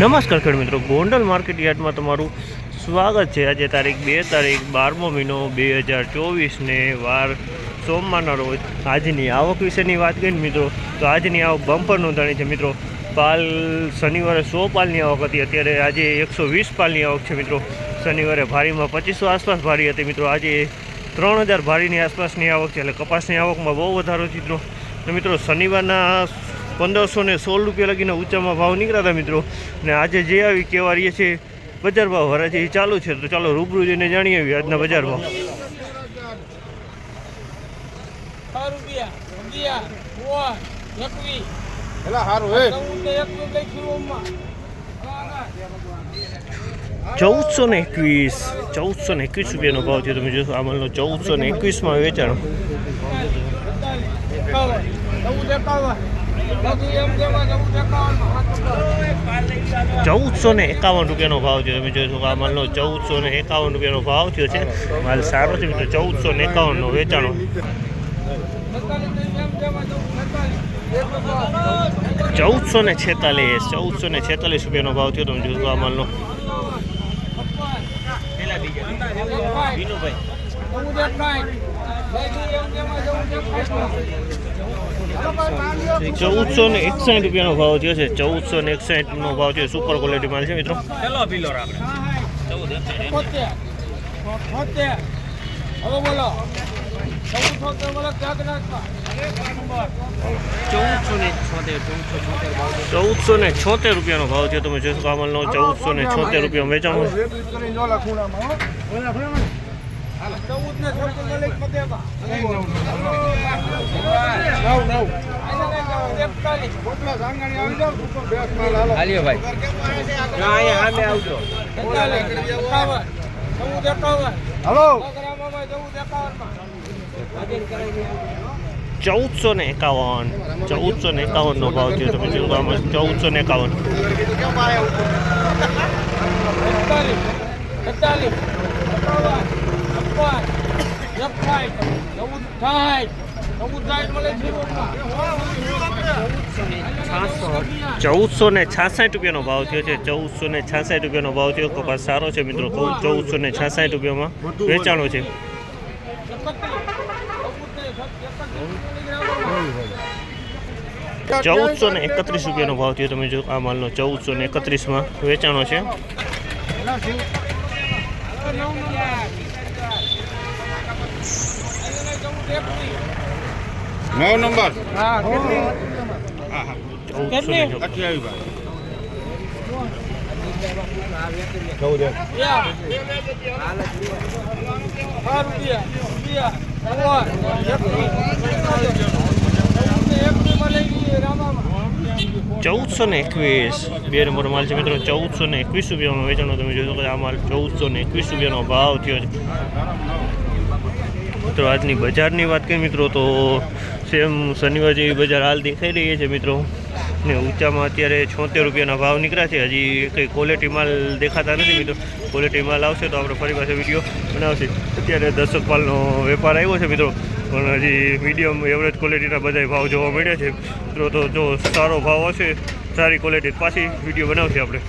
નમસ્કાર ખેડ મિત્રો, ગોંડલ માર્કેટ યાર્ડમાં તમારું સ્વાગત છે. આજે તારીખ બે તારીખ બારમો મહિનો બે હજાર ચોવીસને વાર સોમવારના રોજ આજની આવક વિશેની વાત કરીએ ને મિત્રો, તો આજની આવક બમ્પર નોંધાણી છે મિત્રો. પાલ શનિવારે સો પાલની આવક હતી, અત્યારે આજે એકસો વીસ પાલની આવક છે મિત્રો. શનિવારે ભારીમાં પચીસો આસપાસ ભારી હતી મિત્રો. આજે ત્રણ હજાર ભારીની આસપાસની આવક છે, એટલે કપાસની આવકમાં બહુ વધારો છે મિત્રો. મિત્રો, શનિવારના પંદરસો ને સોળ રૂપિયા લગીને ઊંચામાં ભાવ નીકળ્યા હતા મિત્રો. અને આજે જે આવી કહેવા રહીએ છે બજાર ભાવ હરાજી ચાલુ છે. તો ચાલો રૂબરૂ જઈને જાણી આવીએ આજના બજાર ભાવ. છ હારું. ચૌદસો ને એકવીસ ચૌદસો ને એકવીસ રૂપિયાનો ભાવ છે. તમે જોશો અમલનો ચૌદસો ને એકવીસમાં વેચાણ. ચૌદસો ને એકાવન રૂપિયાનો ભાવ થયો. તમે જોશો આ માલનો ચૌદસો ને એકાવન રૂપિયાનો ભાવ થયો છે. માલ સારો છે મિત્રો ચૌદસો ને એકાવનનો વેચાણો. ચૌદસો ને છેતાલીસ ચૌદસો ને છેતાલીસ રૂપિયાનો ભાવ થયો. તમે જોશો આ માલનો. ચૌદ ચૌદસો ને એકસાઠ રૂપિયાનો ભાવ થયો છે. ચૌદસો ને એકસાઠનો ભાવ છે. સુપર ક્વોલિટી માલ છે મિત્રો. છોતેર. છોતેર. હવે બોલો. ચૌદ છોતેર બોલો ચૌદસો ને છોતેર રૂપિયાનો ભાવ છે તમે જોશો આ માલનો. ચૌદસો ને છોતેર રૂપિયા વેચાણો. ચૌદ ને. નવ નવ હાલો એકતાલીસ, એકાવન. ચૌદસો ને એકાવન નો ભાવ છે તમે જોશો ચૌદસો ને એકાવન એકતાલીસ, એકતાલીસ, ચૌદસો ને છાસઠ રૂપિયાનો ભાવ થયો છે. ચૌદસો ને છાસઠ રૂપિયાનો ભાવ થયો. કપાસ સારો છે મિત્રો. ચૌદસો ને છાસઠ રૂપિયામાં વેચાણો છે. ચૌદસો ને એકત્રીસ રૂપિયાનો ભાવ થયો તમે જો આ માલનો. ચૌદસો ને એકત્રીસમાં વેચાણો છે. નવ નંબર. હા, કેટલી? ચૌદસો ને અઠ્યાવીસ એકવીસ. ચૌદસો ને બે નંબર માલ છે મિત્રો ચૌદસો ને એકવીસ રૂપિયામાં વેચાણો તમે જોશો કે આ માલ ચૌદસો ને એકવીસ રૂપિયાનો ભાવ થયો છે. મિત્રો, આજની બજારની વાત કરીએ મિત્રો, તો સેમ શનિવાર જેવી બજાર હાલ દેખાઈ રહી છે મિત્રો. ને ઊંચામાં અત્યારે છોતેર રૂપિયાના ભાવ નીકળ્યા છે. હજી કંઈ ક્વોલિટી માલ દેખાતા નથી મિત્રો. ક્વોલિટી માલ આવશે તો આપણે ફરી પાસે વીડિયો બનાવશે. અત્યારે દર્શક માલનો વેપાર આવ્યો છે મિત્રો. પણ હજી મીડિયમ એવરેજ ક્વોલિટીના બધા ભાવ જોવા મળ્યા છે. મિત્રો, તો જો સારો ભાવ હશે, સારી ક્વોલિટી પાછી વીડિયો બનાવશે આપણે.